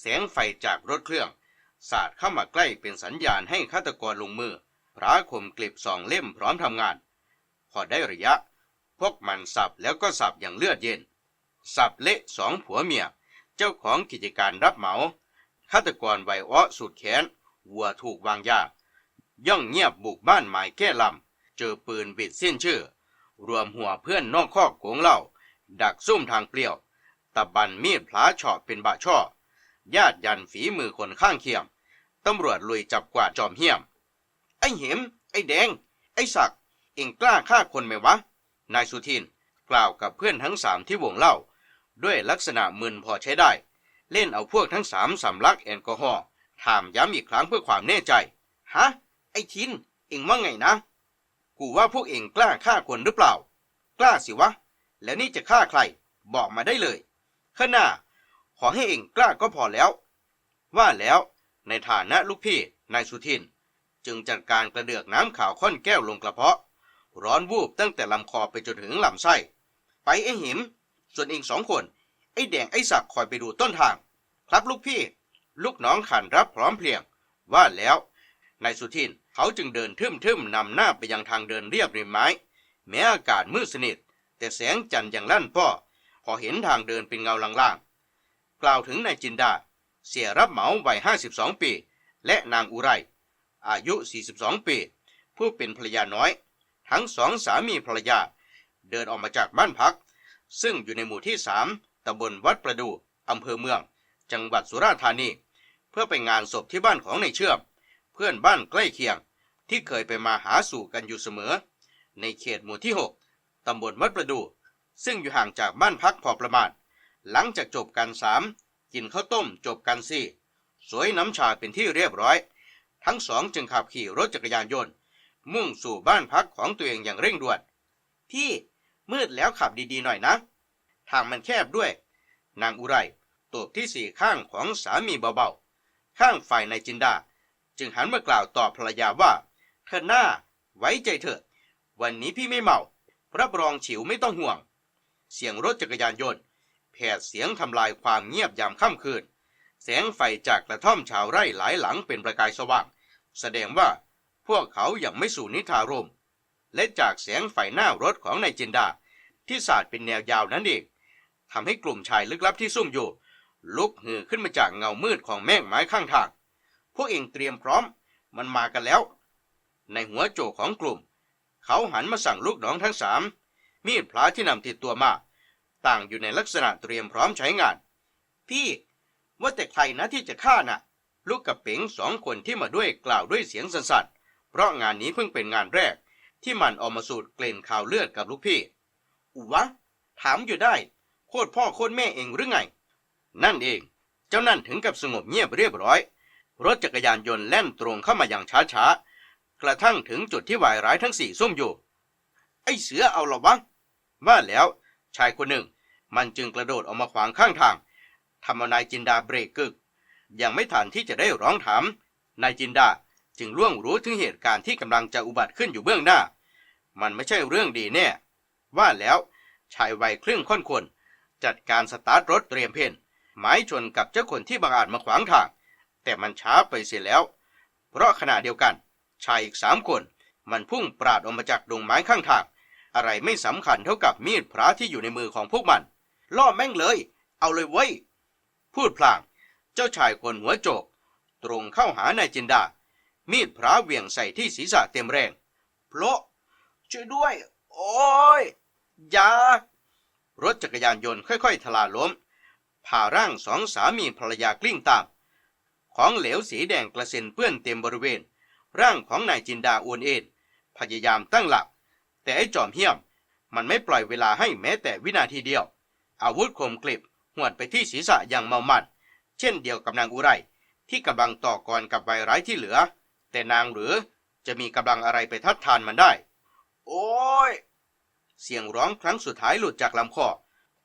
แสงไฟจากรถเครื่องสาดเข้ามาใกล้เป็นสัญญาณให้ฆาตกรลงมือ พระคมกลิบสองเล่มพร้อมทำงาน พอได้ระยะ พวกมันสับแล้วก็สับอย่างเลือดเย็น สับเละสองผัวเมีย เจ้าของกิจการรับเหมาฆาตกรไวอ้อสุดแขน วัวถูกวางยา ย่องเงียบบุกบ้านหมายแก้ลำ เจอปืนบิดเส้นชื่อ รวมหัวเพื่อนนอกคอกโกงเหล่า ดักซุ่มทางเปลี่ยว ตะบันมีดพลาเฉาะเป็นบะช่อ ญาติยันฝีมือคนข้างเคียงตำรวจลุยจับกวาดจอมเหี้ยม ไอ้เหม ไอ้แดง ไอ้ศักดิ์เอ็งกล้าฆ่าคนไหมวะ นายสุทินกล่าวกับเพื่อนทั้งสามที่วงเล่า ด้วยลักษณะมึนพอใช้ได้ เล่นเอาพวกทั้งสามสำลักแอลกอฮอล์ถามย้ำอีกครั้งเพื่อความแน่ใจ ฮะ ไอ้ทิน เอ็งว่าไงนะ กูว่าพวกเอ็งกล้าฆ่าคนหรือเปล่า กล้าสิวะ แล้วนี่จะฆ่าใคร บอกมาได้เลยข้างหน้า ขอให้เองกล้าก็พอแล้ว ว่าแล้วในฐานะลูกพี่นายสุทิน จึงจัดการกระเดือกน้ำขาวค่อนแก้วลงกระเพาะ ร้อนวูบตั้งแต่ลำคอไปจนถึงลำไส้ ไปไอ้หิม ส่วนเองสองคน ไอ้แดงไอ้สักคอยไปดูต้นทาง ครับลูกพี่ ลูกน้องขันรับพร้อมเพรียง ว่าแล้วนายสุทินเขาจึงเดินทึมๆนำหน้าไปยังทางเดินเรียบริมไม้ แม้อากาศมืดสนิท แต่แสงจันทร์ยังลั่นป้อพอเห็นทางเดินเป็นเงาล่างๆ กล่าวถึงนายจินดา เสียรับเหมาวัย 52 ปี และนางอุไร อายุ 42 ปี ผู้เป็นภรรยาน้อย ทั้งสองสามีภรรยา เดินออกมาจากบ้านพัก ซึ่งอยู่ในหมู่ที่สามตำบลวัดประดูอำเภอเมือง จังหวัดสุราษฎร์ธานี เพื่อไปงานศพที่บ้านของนายเชื่อม เพื่อนบ้านใกล้เคียง ที่เคยไปมาหาสู่กันอยู่เสมอ ในเขตหมู่ที่ 6ตำบลวัดประดู ซึ่งอยู่ห่างจากบ้านพักพอประมาณ หลังจากจบกันสามกินข้าวต้มจบกันสี่สวยน้ำชาเป็นที่เรียบร้อย ทั้งสองจึงขับขี่รถจักรยานยนต์ มุ่งสู่บ้านพักของตัวเองอย่างเร่งด่วน พี่มืดแล้วขับดีๆหน่อยนะ ทางมันแคบด้วย นางอุไรตบที่สี่ข้างของสามีเบาๆ ข้างฝ่ายนายจินดา จึงหันมากล่าวต่อภรรยาว่า เธอหน้าไว้ใจเถอะ วันนี้พี่ไม่เมารับรองฉิวไม่ต้องห่วง เสียงรถจักรยานยนต์ แผดเสียงทำลายความเงียบยามค่ำคืน แสงไฟจากกระท่อมชาวไร่หลายหลังเป็นประกายสว่าง แสดงว่าพวกเขายัางไม่สู่นิทารม และจากแสงไฟหน้ารถของนายจินดา ที่สาดเป็นแนวยาวนั้นเองทำให้กลุ่มชายลึกลับที่ซุ่มอยู่ ลุกฮือขึ้นมาจากเงามืดของแม่งไม้ข้างทาง พวกเองเตรียมพร้อม มันมากันแล้ว ในหัวโจของกลุ่ม เขาหันมาสั่งลูกน้องทั้งสามมีดพลาที่นำติดตัวมา ต่างอยู่ในลักษณะเตรียมพร้อมใช้งาน พี่ ว่าแต่ใครนะที่จะฆ่าน่ะ ลูกกับเป๋งสองคนที่มาด้วยกล่าวด้วยเสียงสั่นๆเพราะงานนี้เพิ่งเป็นงานแรก ที่มันออกมาสูดกลิ่นข่าวเลือดกับลูกพี่อุวะ ถามอยู่ได้ โคตรพ่อโคตรแม่เองหรือไง นั่นเอง เจ้านั่นถึงกับสงบเงียบเรียบร้อย รถจักรยานยนต์แล่นตรงเข้ามาอย่างช้าๆ กระทั่งถึงจุดที่วายร้ายทั้งสี่ซุ่มอยู่ ไอ้เสือเอาละวะว่าแล้ว ชายคนหนึ่ง มันจึงกระโดดออกมาขวางข้างทางทำเอานายจินดาเบรกกึก ยังไม่ทันที่จะได้ร้องถาม นายจินดาจึงล่วงรู้ถึงเหตุการณ์ที่กำลังจะอุบัติขึ้นอยู่เบื้องหน้า มันไม่ใช่เรื่องดีแน่ ว่าแล้วชายวัยครึ่งค่อนคนจัดการสตาร์ทรถเตรียมเพนหมายชนกับเจ้าคนที่บังอาจมาขวางทาง แต่มันช้าไปเสียแล้ว เพราะขณะเดียวกัน ชายอีกสามคน มันพุ่งปราดออกมาจากดงไม้ข้างทาง อะไรไม่สำคัญเท่ากับมีดพระที่อยู่ในมือของพวกมัน ล่อแม่งเลย เอาเลยเว้ย พูดพลาง เจ้าชายคนหัวโจก ตรงเข้าหานายจินดา มีดพระเหวี่ยงใส่ที่ศีรษะเต็มแรงเพราะช่วยด้วย โอ้ยอยารถจักรยานยนต์ค่อย ๆ ทลาล้มผ่าร่างสองสามีภรรยากลิ้งตาม ของเหลวสีแดงกระเซ็นเปื้อนเต็มบริเวณ ร่างของนายจินดาอ้วนเอ็นพยายามตั้งหลัก แต่ไอ้จอมเหี้ยม มันไม่ปล่อยเวลาให้แม้แต่วินาทีเดียว อาวุธคมกลิบหวดไปที่ศีรษะอย่างเมามันเช่นเดียวกับนางอุไรที่กำลังต่อกรกับวัยร้ายที่เหลือ แต่นางหรือจะมีกำลังอะไรไปทัดทานมันได้ โอ้ย เสียงร้องครั้งสุดท้ายหลุดจากลำคอ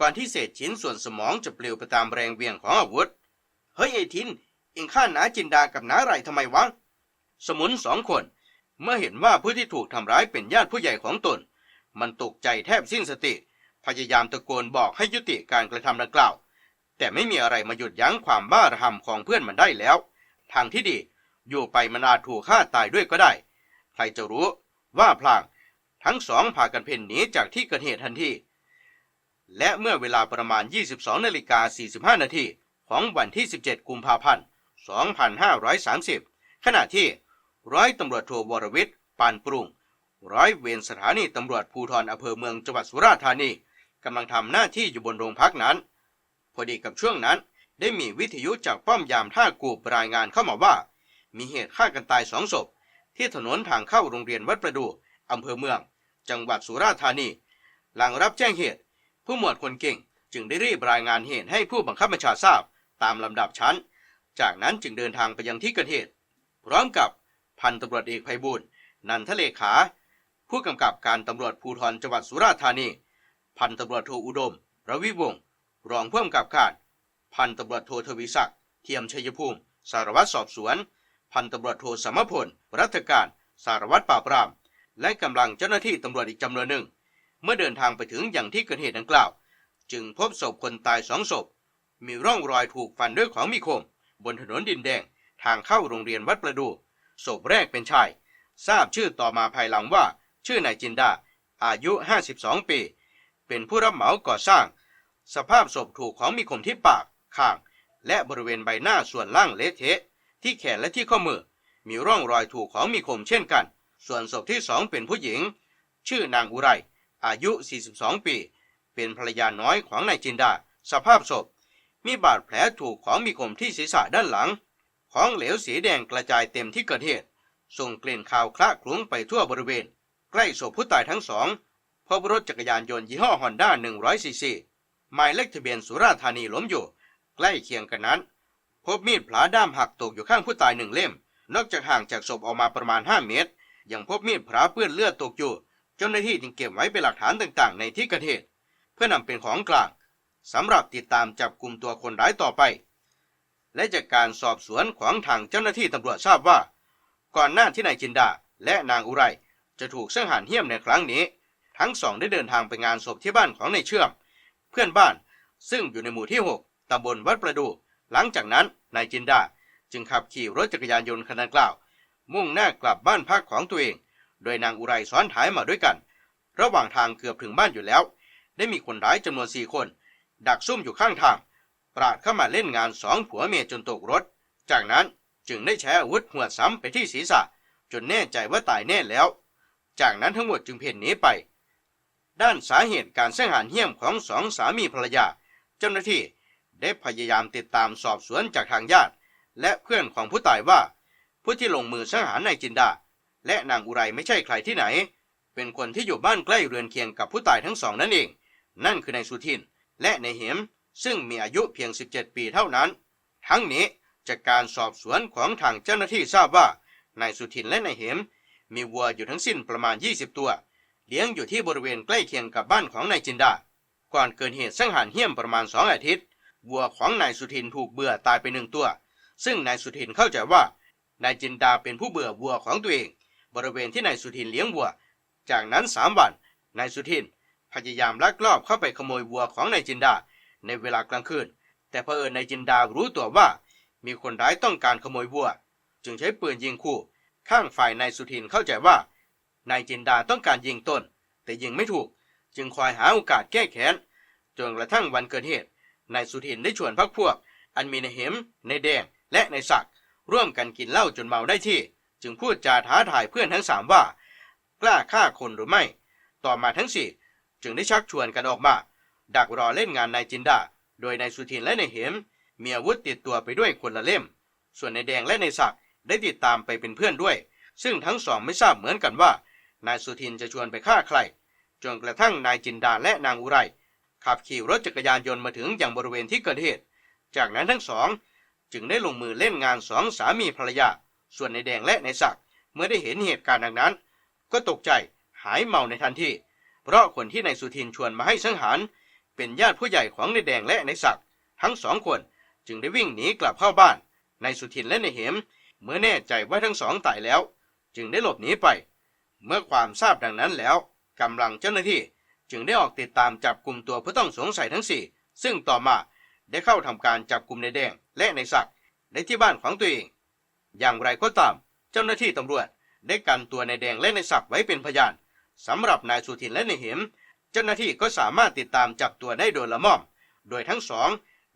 ก่อนที่เศษชิ้นส่วนสมองจะปลิวไปตามแรงเวียงของอาวุธ เฮ้ยไอ้ทินเอ็งฆ่าน้าจินดากับน้าไรทำไมวะ สมุนสองคน เมื่อเห็นว่าผู้ที่ถูกทำร้ายเป็นญาติผู้ใหญ่ของตน มันตกใจแทบสิ้นสติ พยายามตะโกนบอกให้ยุติการกระทำดังกล่าว แต่ไม่มีอะไรมาหยุดยั้งความบ้าระห่ำของเพื่อนมันได้แล้ว ทางที่ดีอยู่ไปมันอาจถูกฆ่าตายด้วยก็ได้ ใครจะรู้ว่าพลางทั้งสองพากันเพ่นหนีจากที่เกิดเหตุทันที และเมื่อเวลาประมาณ 22นาฬิกา45 นาทีของวันที่ 17 กุมภาพันธ์ 2530 ขณะที่ ร้อยตำรวจโทวรวิทย์ปานปรุง ร้อยเวรสถานีตำรวจภูธรอำเภอเมืองจังหวัดสุราษฎร์ธานีกำลังทำหน้าที่อยู่บนโรงพักนั้น พอดีกับช่วงนั้น ได้มีวิทยุจากป้อมยามท่ากูบรายงานเข้ามาว่า มีเหตุฆ่ากันตายสองศพ ที่ถนนทางเข้าโรงเรียนวัดประดูอำเภอเมือง จังหวัดสุราษฎร์ธานี หลังรับแจ้งเหตุ ผู้หมวดคนเก่งจึงได้รีบรายงานเหตุให้ผู้บังคับบัญชาทราบตามลำดับชั้น จากนั้นจึงเดินทางไปยังที่เกิดเหตุ พร้อมกับ พันตำรวจเอกไพบูลนันทเลขา ผู้กำกับการตำรวจภูธรจังหวัดสุราษฎร์ธานี พันตำรวจโทอุดม ระวิวงศ์รองผู้กำกับการ พันตำรวจโททวีศักดิ์เทียมชัยภูมิ สารวัตรสอบสวน พันตำรวจโทสมพล รัฐการ สารวัตรปราบปราม และกำลังเจ้าหน้าที่ตำรวจอีกจำนวนหนึ่ง เมื่อเดินทางไปถึงอย่างที่เกิดเหตุดังกล่าว จึงพบศพคนตายสองศพ มีร่องรอยถูกฟันด้วยของมีคม บนถนนดินแดงทางเข้าโรงเรียนวัดประดู่ ศพแรกเป็นชาย ทราบชื่อต่อมาภายหลังว่า ชื่อนายจินดา อายุ 52 ปี เป็นผู้รับเหมาก่อสร้าง สภาพศพถูกของมีคมที่ปากข้าง และบริเวณใบหน้าส่วนล่างเละเทะ ที่แขนและที่ข้อมือ มีร่องรอยถูกของมีคมเช่นกัน ส่วนศพที่สองเป็นผู้หญิง ชื่อนางอุไร อายุ 42 ปี เป็นภรรยาน้อยของนายจินดา สภาพศพ มีบาดแผลถูกของมีคมที่ศีรษะด้านหลัง ของเหลวสีแดงกระจายเต็มที่เกิดเหตุ ส่งกลิ่นคาวคละคลุ้งไปทั่วบริเวณ ใกล้ศพผู้ตายทั้งสองพบรถจักรยานยนต์ยี่ห้อฮอนด้า100ซีซีหมายเลขทะเบียนสุราษฎร์ธานีล้มอยู่ ใกล้เคียงกันนั้น พบมีดพลาด้ามหักตกอยู่ข้างผู้ตายหนึ่งเล่ม นอกจากห่างจากศพออกมาประมาณ 5 เมตร ยังพบมีดพลาเปื้อนเลือดตกอยู่ เจ้าหน้าที่จึงเก็บไว้เป็นหลักฐานต่างๆ ในที่เกิดเหตุ เพื่อนำเป็นของกลางสำหรับติดตามจับกลุ่มตัวคนร้ายต่อไป และจากการสอบสวนของทางเจ้าหน้าที่ตำรวจทราบว่า ก่อนหน้าที่นายจินดาและนางอุไรจะถูกสังหารเหี้ยมในครั้งนี้ ทั้งสองได้เดินทางไปงานศพที่บ้านของนายเชื่อม เพื่อนบ้านซึ่งอยู่ในหมู่ที่ 6ตำบลวัดประดู หลังจากนั้นนายจินดาจึงขับขี่รถจักรยานยนต์คันดังกล่าว มุ่งหน้ากลับบ้านพักของตัวเอง โดยนางอุไรซ้อนท้ายมาด้วยกัน ระหว่างทางเกือบถึงบ้านอยู่แล้ว ได้มีคนร้ายจำนวนสี่คน ดักซุ่มอยู่ข้างทาง ปราดเข้ามาเล่นงานสองผัวเมียจนตกรถ จากนั้นจึงได้ใช้อาวุธหัวซ้ำไปที่ศีรษะ จนแน่ใจว่าตายแน่แล้ว จากนั้นทั้งหมดจึงเพ่นหนีไป ด้านสาเหตุการสังหารเหี้ยมของสองสามีภรรยา เจ้าหน้าที่ได้พยายามติดตามสอบสวนจากทางญาติ และเพื่อนของผู้ตายว่า ผู้ที่ลงมือสังหารนายจินดา และนางอุไรไม่ใช่ใครที่ไหน เป็นคนที่อยู่บ้านใกล้เรือนเคียงกับผู้ตายทั้งสองนั่นเอง นั่นคือนายสุทินและนายเหม ซึ่งมีอายุเพียง 17 ปีเท่านั้น ทั้งนี้จากการสอบสวนของทางเจ้าหน้าที่ทราบว่านายสุทินและนายเหม มีวัวอยู่ทั้งสิ้นประมาณ 20 ตัว เลี้ยงอยู่ที่บริเวณใกล้เคียงกับบ้านของนายจินดา ก่อนเกิดเหตุสังหารเหี้ยมประมาณ2อาทิตย์วัวของนายสุทินถูกเบื่อตายไปหนึ่งตัว ซึ่งนายสุทินเข้าใจว่านายจินดาเป็นผู้เบื่อวัวของตัวเอง บริเวณที่นายสุทินเลี้ยงวัว จากนั้นสามวันนายสุทินพยายามลักลอบเข้าไปขโมยวัวของนายจินดา ในเวลากลางคืน แต่เผอิญนายจินดารู้ตัวว่า มีคนร้ายต้องการขโมยวัว จึงใช้ปืนยิงคู่ ข้างฝ่ายนายสุทินเข้าใจว่านายจินดาต้องการยิงตนแต่ยิงไม่ถูก จึงคอยหาโอกาสแก้แค้นจนกระทั่งวันเกิดเหตุนายสุทินได้ชวนพักพวก อันมีนายเหมนายแดง และนายศักดิ์ร่วมกันกินเหล้าจนเมาได้ที่ จึงพูดจาท้าทายเพื่อนทั้งสามว่า กล้าฆ่าคนหรือไม่ ต่อมาทั้งสี่จึงได้ชักชวนกันออกมา ดักรอเล่นงานนายจินดา โดยนายสุทินและนายเหมมีอาวุธติดตัวไปด้วยคนละเล่ม ส่วนนายแดงและนายศักดิ์ได้ติดตามไปเป็นเพื่อนด้วย ซึ่งทั้งสองไม่ทราบเหมือนกันว่า นายสุทินจะชวนไปฆ่าใคร จนกระทั่งนายจินดาและนางอุไรขับขี่รถจักรยานยนต์มาถึงอย่างบริเวณที่เกิดเหตุ จากนั้นทั้งสอง จึงได้ลงมือเล่นงานสองสามีภรรยา ส่วนนายแดงและนายศักดิ์เมื่อได้เห็นเหตุการณ์ดังนั้น ก็ตกใจหายเมาในทันที เพราะคนที่นายสุทินชวนมาให้สังหาร เป็นญาติผู้ใหญ่ของนายแดงและนายศักดิ์ทั้งสองคนจึงได้วิ่งหนีกลับเข้าบ้านนายสุทินและนายเหม เมื่อแน่ใจว่าทั้งสองตายแล้ว จึงได้หลบหนีไป เมื่อความทราบดังนั้นแล้วกำลังเจ้าหน้าที่จึงได้ออกติดตามจับกลุ่มตัวผู้ต้องสงสัยทั้งสี่ซึ่งต่อมาได้เข้าทำการจับกลุ่มนายแดงและนายศักดิ์ในที่บ้านของตัวเอง อย่างไรก็ตาม เจ้าหน้าที่ตำรวจได้กันตัวนายแดงและนายศักดิ์ไว้เป็นพยานสำหรับนายสุทินและนายเหม เจ้าหน้าที่ก็สามารถติดตามจับตัวได้โดยละม่อม โดยทั้งสอง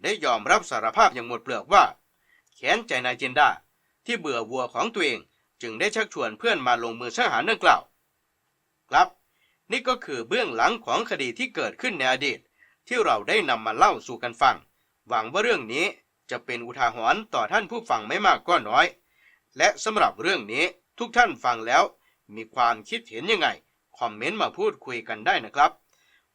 ได้ยอมรับสารภาพอย่างหมดเปลือกว่าแค้นใจนายจินดาที่เบื่อวัวของตัวเองจึงได้ชักชวนเพื่อนมาลงมือสังหารดังกล่าว ครับ นี่ก็คือเบื้องหลังของคดีที่เกิดขึ้นในอดีต ที่เราได้นำมาเล่าสู่กันฟัง หวังว่าเรื่องนี้จะเป็นอุทาหรณ์ต่อท่านผู้ฟังไม่มากก็น้อย และสำหรับเรื่องนี้ทุกท่านฟังแล้ว มีความคิดเห็นยังไง คอมเมนต์มาพูดคุยกันได้นะครับ